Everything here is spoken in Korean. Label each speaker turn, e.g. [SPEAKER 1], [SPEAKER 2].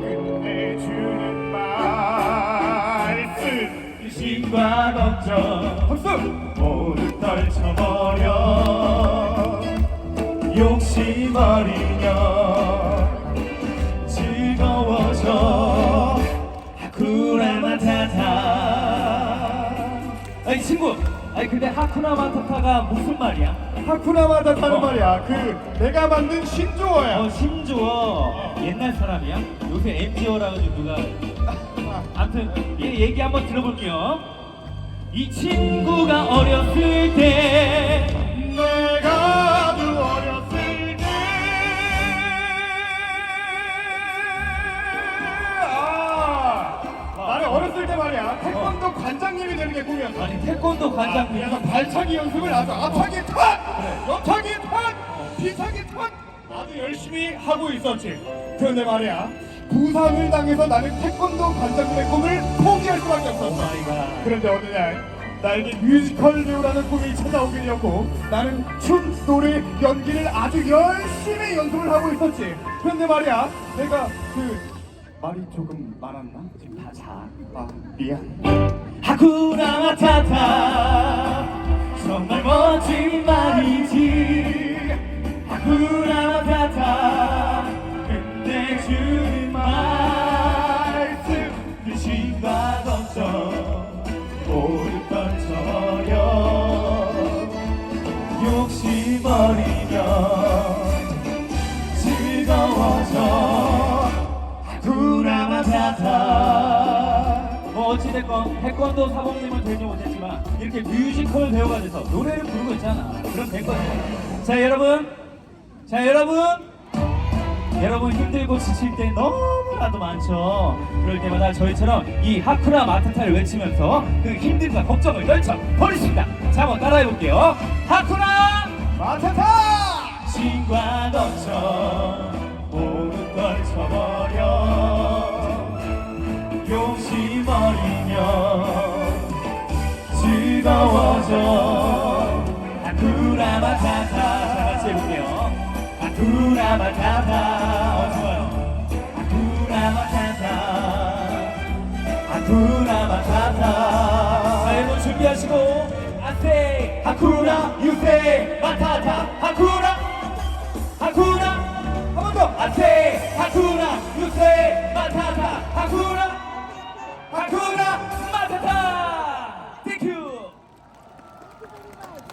[SPEAKER 1] 끝내주는 말씀 신과 걱정
[SPEAKER 2] 박수!
[SPEAKER 1] 모두 떨쳐버려. 욕심 어리면 즐거워져. 하쿠나 마타타.
[SPEAKER 2] 아니 친구, 아니 근데 하쿠나 마타타가 무슨 말이야?
[SPEAKER 1] 하쿠나 마타타는
[SPEAKER 2] 어.
[SPEAKER 1] 말이야 그 내가 만든 신조어야
[SPEAKER 2] 어 신조어 옛날 사람이야? 요새 MZ어라 가지고 누가 아무튼 얘 얘기 한번 들어볼게요 이 친구가 어렸을
[SPEAKER 1] 어렸을 때 말이야 태권도 관장님이 되는 게 꿈이었어
[SPEAKER 2] 아니 태권도
[SPEAKER 1] 그래서
[SPEAKER 2] 관장님
[SPEAKER 1] 발차기 연습을 아주 앞차기 턴! 옆차기 턴! 뒤차기 턴! 아주 열심히 하고 있었지 그런데 말이야 부상을 당해서 나는 태권도 관장님의 꿈을 포기할 수밖에 없었어
[SPEAKER 2] 오마이갓
[SPEAKER 1] 그런데 어느 날 나에게 뮤지컬 배우라는 꿈이 찾아오게 되었고 나는 춤, 노래, 연기를 아주 열심히 연습을 하고 있었지 그런데 말이야 내가 그 말이 조금 많았나? 지금 다 자. 아 미안.
[SPEAKER 2] 하쿠나 마타타. 정말 멋진 말이지. 하쿠나 마타타. 끝내주는 말씀.
[SPEAKER 1] 의심과 걱정 모두 떨쳐버려 욕심 어리면 즐거워져 마타타
[SPEAKER 2] 뭐 어찌됐건 태권도 사범님은 되지 못했지만 이렇게 뮤지컬 배우가 돼서 노래를 부르고 있잖아. 그럼 될 거지 자 여러분. 자 여러분. 여러분 힘들고 지칠 때 너무나도 많죠. 그럴 때마다 저희처럼 이 하쿠나 마타타를 외치면서 그 힘듦과 걱정을 떨쳐 버리십니다. 자 한번 따라해 볼게요. 하쿠나
[SPEAKER 1] 마타타!
[SPEAKER 2] 신과 걱정
[SPEAKER 1] 즐거워져.
[SPEAKER 2] 아쿠라마타타. 같이 해볼게요. 아쿠라마타타. 어 좋아요. 아쿠라마타타. 아쿠라마타타. 여러분 준비하시고. 아세. 아쿠라 유세. 마타타. 아쿠라. 아쿠라. 한 번 더. 아세. 아쿠라 유세. 마타타.